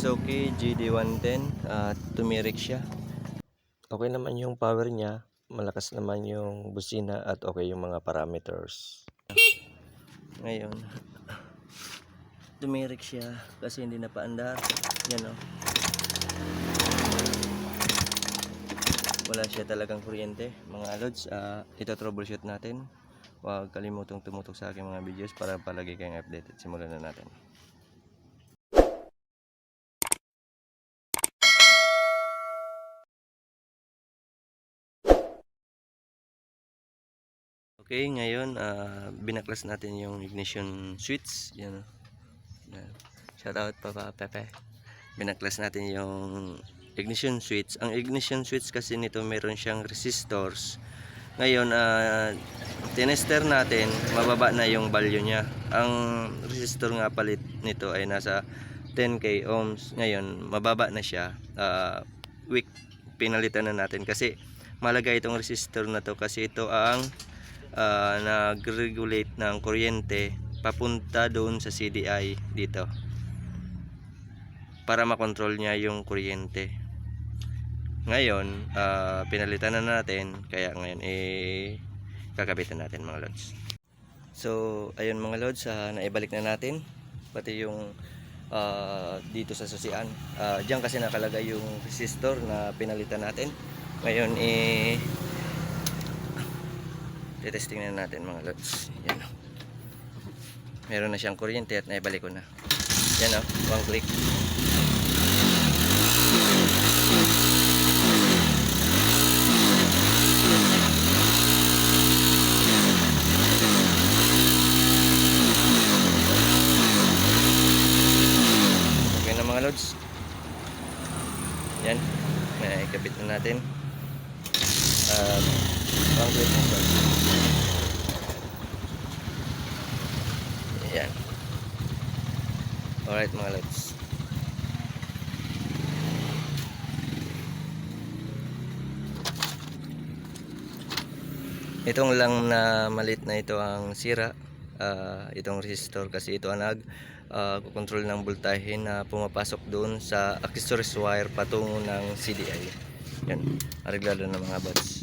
Suzuki GD110 at tumirik siya. Okay naman yung power niya, malakas naman yung busina at okay yung mga parameters. Ngayon, tumirik siya kasi hindi napaandar. Yan o. Wala siya talagang kuryente. Mga lods, ah, ito troubleshoot natin. Huwag kalimutong tumutok sa aking mga videos para palagi kayong updated. Simulan na natin. Okay, ngayon ah, binaklas natin yung ignition switch. Yan. Shout out Papa Pepe. Binaklas natin yung ignition switch. Ang ignition switch kasi nito meron siyang resistors. Ngayon, ah tinester natin, mababa na yung value niya. Ang resistor nga palit nito ay nasa 10k ohms. Ngayon, mababa na siya. Ah, weak pinalitan na natin kasi malaga itong resistor na to kasi ito ang ah, nag-regulate ng kuryente papunta doon sa CDI dito. Para makontrol niya yung kuryente. Ngayon ah, pinalitan na natin. Kaya ngayon eh kakabitan natin mga lods. So ayun mga lods ah, naibalik na natin. Pati yung ah, dito sa susian Ah, diyan kasi nakalagay yung resistor na pinalitan natin. Ngayon eh Tetesting na natin mga lods. Yan o. Meron na siyang kuryente at naibalik ko na. Yan o. One click. Okay na mga lods. Yan. Naikabit na natin. Um, click na siya. Ayan. Alright mga lods. Itong lang na malit na ito ang sira. Ah, itong resistor kasi ito ang nag ah, control ng voltahe na pumapasok doon sa accessories wire patungo ng CDI. Yan. Areglado ng mga bot.